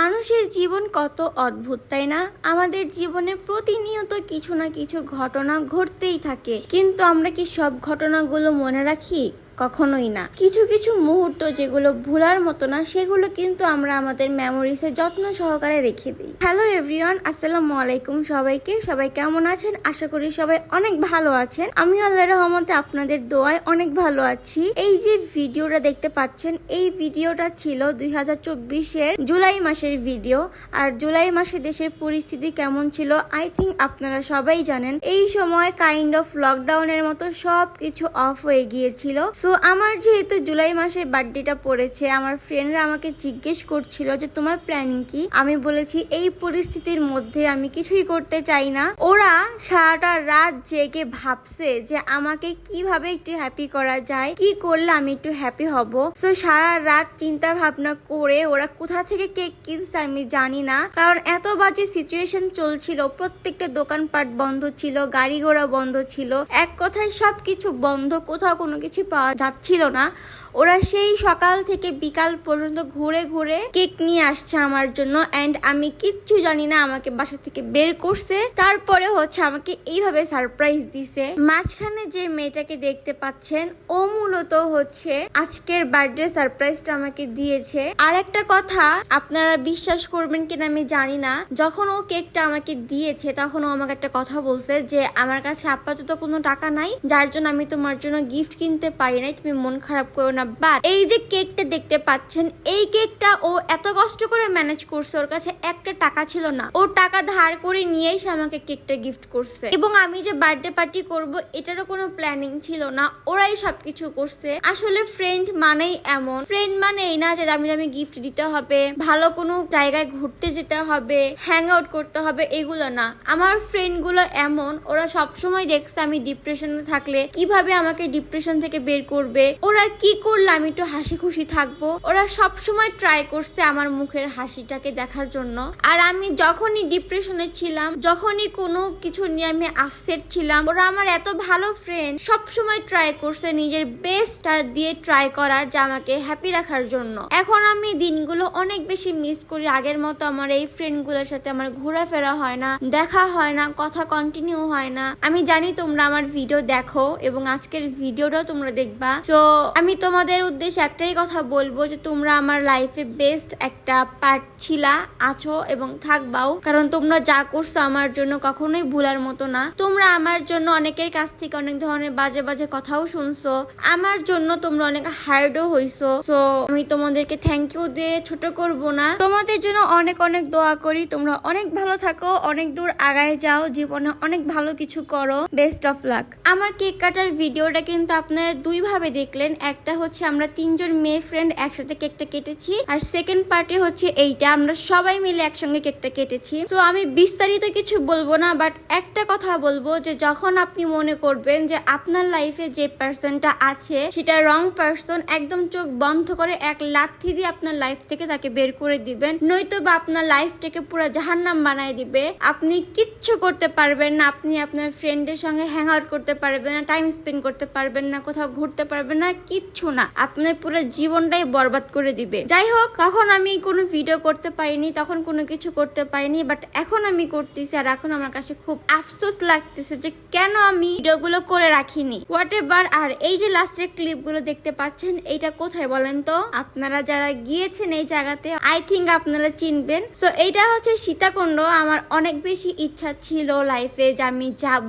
মানুষের জীবন কত অদ্ভুত, তাই না? আমাদের জীবনে প্রতিনিয়ত কিছু না কিছু ঘটনা ঘটতেই থাকে। কিন্তু আমরা কি সব ঘটনাগুলো মনে রাখি? কখনোই না। কিছু কিছু মুহূর্ত যেগুলো ভুলার মতো না, সেগুলো কিন্তু আমরা আমাদের মেমোরিসে যত্ন সহকারে রেখে দিই। হ্যালো এভরিওয়ান আসসালামু আলাইকুম সবাইকে। সবাই কেমন আছেন? আশা করি সবাই অনেক ভালো আছেন। আমি আল্লাহ রহমতে আপনাদের দোয়ায় অনেক ভালো আছি। এই যে ভিডিওটা দেখতে পাচ্ছেন, এই ভিডিওটা ছিল দুই হাজার চব্বিশের জুলাই মাসের ভিডিও আর জুলাই মাসে দেশের পরিস্থিতি কেমন ছিল? আই থিঙ্ক আপনারা সবাই জানেন। এই সময় কাইন্ড অফ লকডাউনের মতো সব কিছু অফ হয়ে গিয়েছিল। সো আমার যেহেতু জুলাই মাসে বার্থডেটা পড়েছে, আমার ফ্রেন্ডরা আমাকে জিজ্ঞেস করছিল যে, তোমার প্ল্যানিং কি? আমি বলেছি, এই পরিস্থিতির মধ্যে আমি কিছুই করতে চাই না। ওরা সারাটা রাত জেগে ভাবছে যে, আমাকে কীভাবে একটু হ্যাপি করা যায়? কি করলে আমি একটু হ্যাপি হব? সো সারা রাত চিন্তা ভাবনা করে ওরা কোথা থেকে কেক কিনছে আমি জানি না। কারণ এত বাজে সিচুয়েশন চলছিল, প্রত্যেকটা দোকানপাট বন্ধ ছিল, গাড়ি ঘোড়া বন্ধ ছিল, এক কথায় সবকিছু বন্ধ, কোথাও কোনো কিছু পাওয়া যাচ্ছিল না। ওরা সেই সকাল থেকে বিকাল পর্যন্ত ঘুরে ঘুরে কেক নিয়ে আসছে আমার জন্য অ্যান্ড আমি কিচ্ছু জানি না আমাকে বাসা থেকে বের করছে। তারপরে হচ্ছে আমাকে এইভাবে সারপ্রাইজ দিছে। মাঝখানে যে মেয়েটাকে দেখতে পাচ্ছেন, ও মূলত হচ্ছে আজকের বার্থডে সারপ্রাইজটা আমাকে দিয়েছে। আর একটা কথা, আপনারা বিশ্বাস করবেন কিনা আমি জানি না। যখন ও কেকটা আমাকে দিয়েছে, তখন ও আমাকে একটা কথা বলছে যে, আমার কাছে আপাতত কোনো টাকা নাই, যার জন্য আমি তোমার জন্য গিফট কিনতে পারি নাই, তুমি মন খারাপ করো না। বাট এই যে কেকটা দেখতে পাচ্ছেন, এই কেকটা ও এত কষ্ট করে ম্যানেজ করছে, ওর কাছে একটা টাকা ছিল না। ও টাকা ধার করে নিয়েই সে আমাকে কেকটা গিফট করছে। এবং আমি যে বার্থডে পার্টি করব, এটারও কোনো প্ল্যানিং ছিল না, ওরাই সবকিছু করছে। আসলে ফ্রেন্ড মানেই এমন। ফ্রেন্ড মানে এই না যে দামি দামি গিফট দিতে হবে, ভালো কোনো জায়গায় ঘুরতে যেতে হবে হ্যাং আউট করতে হবে, এগুলো না। আমার ফ্রেন্ডগুলো এমন, ওরা সবসময় দেখছে আমি ডিপ্রেশনে থাকলে, কীভাবে আমাকে ডিপ্রেশন থেকে বের করবে, ওরা কি করলে আমি একটু হাসি খুশি থাকব। ওরা সব সময় ট্রাই করছে আমার মুখের হাসিটাকে দেখার জন্য। আর আমি যখনই ডিপ্রেশনে ছিলাম, যখনই কোনো কিছু নিয়ে আমি আপসেট ছিলাম, ওরা আমার এত ভালো ফ্রেন্ড সব সময় ট্রাই করছে নিজের বেস্টটা দিয়ে ট্রাই করার, যে আমাকে হ্যাপি রাখার জন্য। এখন আমি দিনগুলো অনেক বেশি মিস করি। আগের মতো আমার এই ফ্রেন্ডগুলোর সাথে আমার ঘোরাফেরা হয় না, দেখা হয় না, কথা কন্টিনিউ হয় না। আমি জানি তোমরা আমার ভিডিও দেখো এবং আজকের ভিডিওটাও তোমরা দেখবা। তো আমি তোমাদের উদ্দেশ্যে একটাই কথা বলব যে তোমরা আমার লাইফে বেস্ট একটা পার্ট ছিলা, আছো এবং থাকবাও। কারণ তোমরা যা করছ আমার জন্য কখনোই ভুলার মতো না। তোমরা আমার জন্য অনেকের কাছ থেকে অনেক ধরনের বাজে বাজে কথাও শুনছো। আমার জন্য তোমরা অনেক হার্ডও হইছো। তো আমি তোমাদেরকে থ্যাংক ইউ দিয়ে ছোট করব না। তোমাদের জন্য অনেক অনেক দোয়া করি। তোমরা অনেক ভালো থাকো, অনেক দূর আগায় যাও। জীবনে অনেক ভালো কিছু করো। বেস্ট অফ লাক আমার কেক কাটার ভিডিওটা কিন্তু আপনারা দুই ভাবে দেখলেন। একটা হচ্ছে আমরা তিনজন মেয়ে ফ্রেন্ড একসাথে কেকটা কেটেছি। আর সেকেন্ড পার্টে হচ্ছে এইটা, আমরা সবাই মিলে একসঙ্গে কেকটা কেটেছি। তো আমি বিস্তারিত কিছু বলব না বাট একটা কথা বলব যে যখন আপনি মনে করবেন যে আপনার লাইফে যে পার্সনটা আছে, সেটা রং পার্সন একদম চোখ বন্ধ করে এক লাথি দিয়ে আপনার লাইফ থেকে তাকে বের করে দিবেন। নয়তো বা আপনার লাইফটাকে পুরো জাহান্নাম বানায় দিবে। আপনি কিচ্ছু করতে পারবেন না, আপনি আপনার ফ্রেন্ডের সঙ্গে হ্যাং আউট করতে পারবেন না টাইম স্পেন্ড করতে পারবেন না, কোথাও ঘুরতে পারবেন না, কিচ্ছু না। আপনার পুরো জীবনটাই বরবাদ করে দিবে। যাই হোক, তখন আমি কোনো ভিডিও করতে পারিনি, তখন কোনো কিছু করতে পারিনি বাট এখন আমি করতেছি আর এখন আমার কাছে খুব আফসোস লাগতেছে যে কেন আমি ভিডিওগুলো করে রাখিনি। হোয়াট এভার আর এই যে লাস্টের ক্লিপগুলো দেখতে পাচ্ছেন, এইটা কোথায় বলেন তো? আপনারা যারা গিয়েছেন এই জায়গাতে আই থিঙ্ক আপনারা চিনবেন। সো এইটা হচ্ছে সীতাকুণ্ড। আমার অনেক বেশি ইচ্ছা ছিল লাইফে যে আমি যাব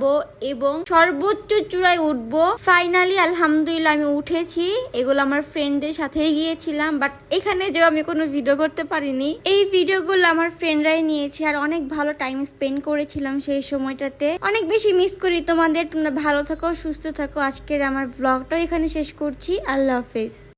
এবং সর্বোচ্চ চূড়ায় উঠবো। ফাইনালি আলহামদুলিল্লাহ, আমি উঠেছি এগুলো আমার ফ্রেন্ডদের সাথেই গিয়েছিলাম বাট এখানে যে আমি কোনো ভিডিও করতে পারিনি। এই ভিডিওগুলো আমার ফ্রেন্ডরাই নিয়েছে আর অনেক ভালো টাইম স্পেন্ড করেছিলাম সেই সময়টাতে। অনেক বেশি মিস করি তোমাদের। তোমরা ভালো থাকো, সুস্থ থাকো। আজকের আমার ব্লগটাও এখানে শেষ করছি। আল্লাহ হাফেজ।